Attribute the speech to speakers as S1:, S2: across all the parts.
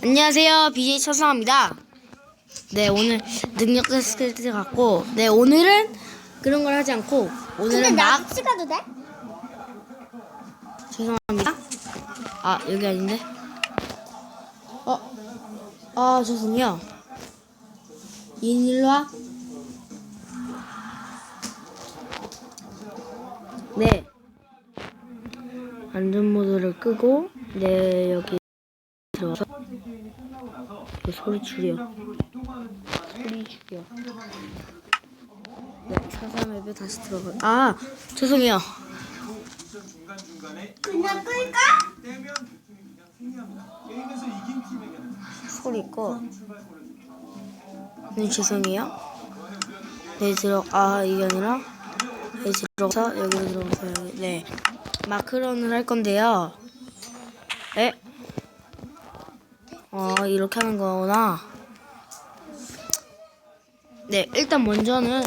S1: 안녕하세요. BJ 천성입니다. 네, 오늘 능력 테스트 갖고, 네, 오늘은 그런 걸 하지 않고,
S2: 근데
S1: 오늘은
S2: 나
S1: 막,
S2: 찍어도 돼?
S1: 죄송합니다. 아, 여기 아닌데? 어, 아, 죄송해요. 인 일로 와. 네. 안전 모드를 끄고, 네, 여기 들어와서, 그 소리 줄여. 소리 줄여. 네, 사삼 앱에 다시 들어가. 아, 죄송해요.
S2: 그냥 끌까?
S1: 소리 꺼. 네, 죄송해요. 네, 들어, 아, 이게 아니라, 네, 들어가서, 여기로 들어가서, 여기, 네. 마크론을 할 건데요. 네. 어, 이렇게 하는 거구나. 네, 일단 먼저는,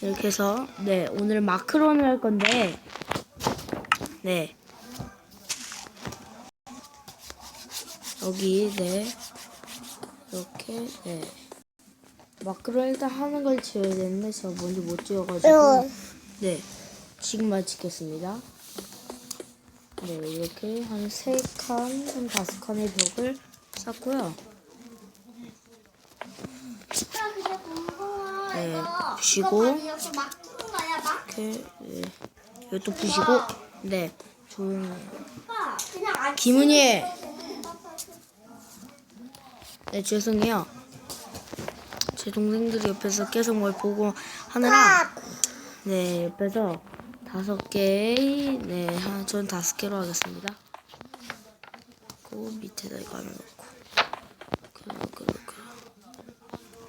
S1: 이렇게 해서, 네, 오늘 마크론을 할 건데, 네. 여기, 네. 이렇게 네 마크로 일단 하는 걸 지어야 되는데 제가 먼저 못 지어가지고 네 지금만 짓겠습니다 네 이렇게 한 세 칸, 한 다섯 칸의 벽을
S2: 궁금해.
S1: 네. 부시고.
S2: 이렇게
S1: 네 이것도 부시고 네 조용히 김은희 네 죄송해요 제 동생들이 옆에서 계속 뭘 보고 하느라 네, 옆에서 다섯 개, 네, 한, 전 다섯 개로 하겠습니다. 그 밑에다 이거 하나 넣고.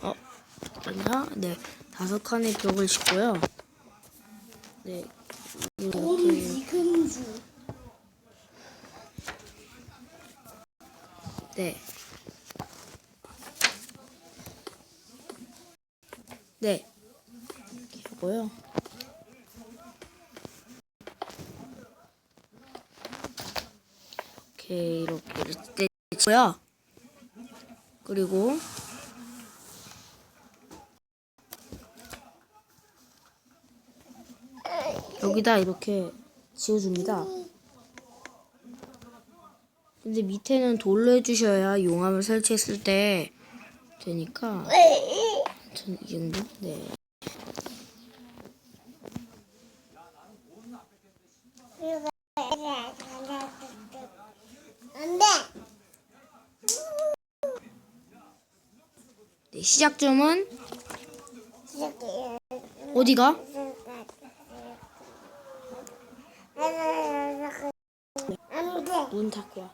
S1: 어, 아니야? 네, 다섯 칸의 벽을 짓고요. 네, 이렇게. 네. 네. 이렇게 하고요. 이렇게 이렇게 이렇게 했고요. 그리고 여기다 이렇게 지어줍니다. 근데 밑에는 돌로 해주셔야 용암을 설치했을 때 되니까 전 이 정도? 네.
S2: 안 돼.
S1: 네, 시작점은 어디가? 문 닫고 와.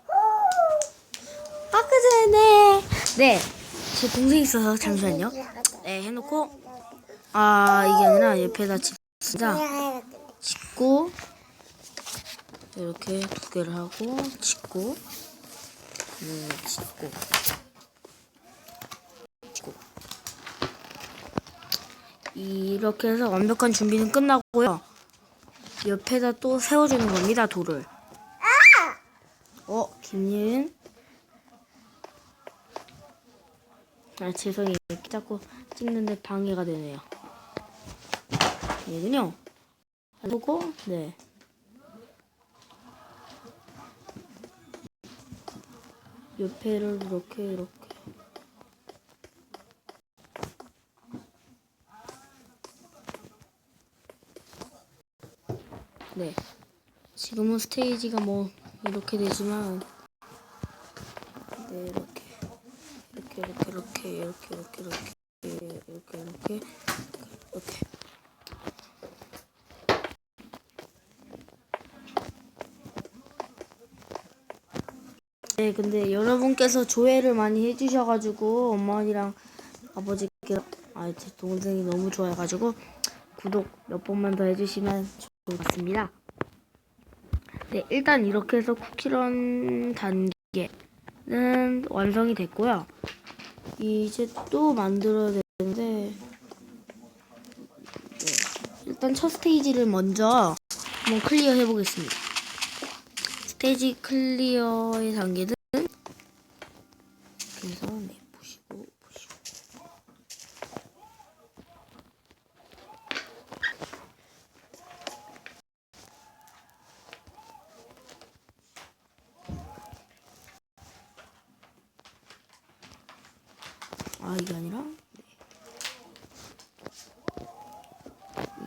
S1: 아까 전에 네, 제 동생 있어서 잠시만요. 네, 해놓고 아 이게 아니라 옆에다 짓습니다. 짓고 이렇게 두 개를 하고 짓고 네, 짓고 짓고 이렇게 해서 완벽한 준비는 끝나고요. 옆에다 또 세워주는 겁니다, 돌을. 어, 김예은? 아, 죄송해요. 이렇게 자꾸 찍는데 방해가 되네요. 얘는요. 안 보고, 네. 옆에를 이렇게, 이렇게. 네. 지금은 스테이지가 뭐, 이렇게 되지만, 네, 이렇게. 이렇게, 이렇게, 이렇게, 이렇게, 이렇게, 이렇게, 이렇게, 이렇게, 이렇게. 네, 근데 여러분께서 조회를 많이 해주셔가지고 어머니랑 아버지께 아, 제 동생이 너무 좋아해가지고 구독 몇 번만 더 해주시면 같습니다. 네, 일단 이렇게 해서 쿠키런 단계는 완성이 됐고요. 이제 또 만들어야 되는데 네, 일단 첫 스테이지를 먼저 한번 클리어 해보겠습니다. 스테이지 클리어의 단계는 아 이게 아니라 네.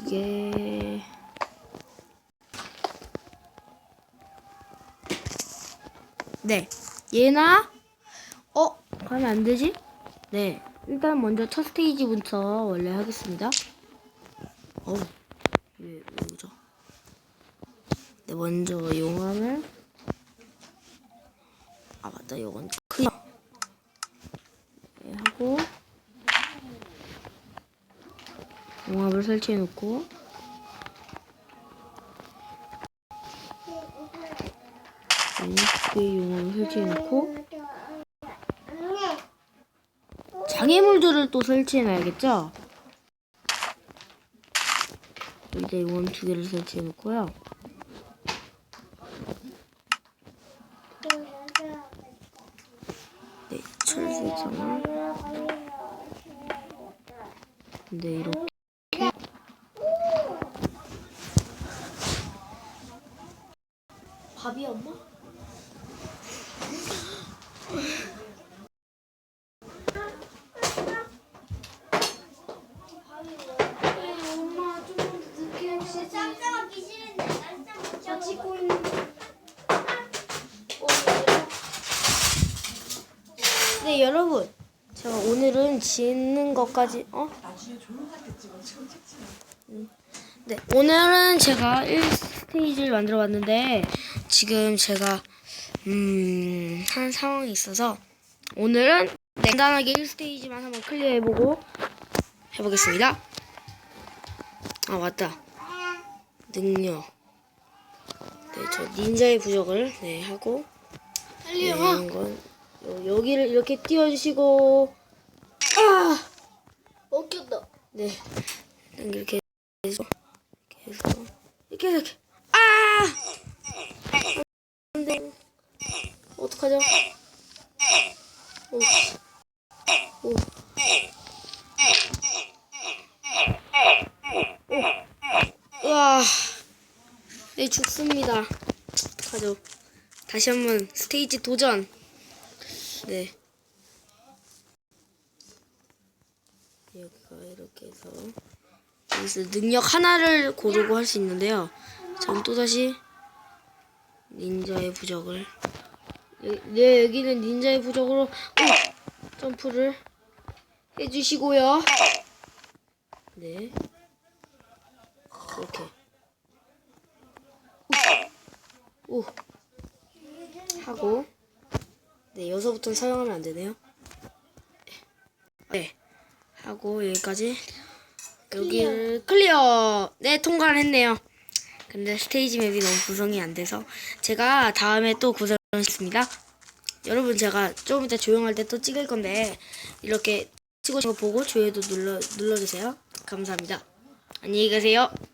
S1: 이게 네 얘나 어 가면 안 되지? 네 일단 먼저 첫 스테이지부터 원래 하겠습니다. 어우 왜, 왜 오죠? 네 먼저 용암을 아 맞다 이건 클리어 네, 하고 용암을 설치해 놓고. 왼쪽에 용암을 설치해 놓고. 장애물들을 또 설치해 놔야겠죠? 이제 용암 두 개를 설치해 놓고요. 네 철수장을. 네 이렇게 밥이 엄마?
S2: 엄마 좀 늦게 혹시 짱짱아 귀신인데 짱짱 못 찍고 있는데.
S1: 네 여러분 제가 오늘은 짓는 것까지 어? 음. 네 오늘은 제가 1스테이지를 만들어 봤는데 지금 제가 음한 상황이 있어서 오늘은 간단하게 1스테이지만 한번 클리어해보고 해보겠습니다 아 맞다 능력 네저 닌자의 부적을 네 하고 네, 이런 건 요- 여기를 이렇게 띄워주시고. 아!
S2: 먹겠다.
S1: 네. 이렇게 해서 이렇게 해서 이렇게 이렇게. 아! 안돼. 어떡하죠? 오. 오. 오. 우와. 네 죽습니다. 어떡하죠. 다시 한번 스테이지 도전 네 여기가 이렇게 해서 여기서 능력 하나를 고르고 할 수 있는데요. 전 또다시 닌자의 부적을 여- 네 여기는 닌자의 부적으로 오! 점프를 해주시고요. 네 이렇게 오, 오. 하고 네 여기서부터는 사용하면 안 되네요. 네 하고 여기까지. 여기를 클리어. 네 통과를 했네요. 근데 스테이지 맵이 너무 구성이 안 돼서 제가 다음에 또 구성을 했습니다. 여러분 제가 조금 이따 조용할 때 또 찍을 건데 이렇게 찍고 거 보고 조회도 눌러 눌러주세요. 감사합니다. 안녕히 계세요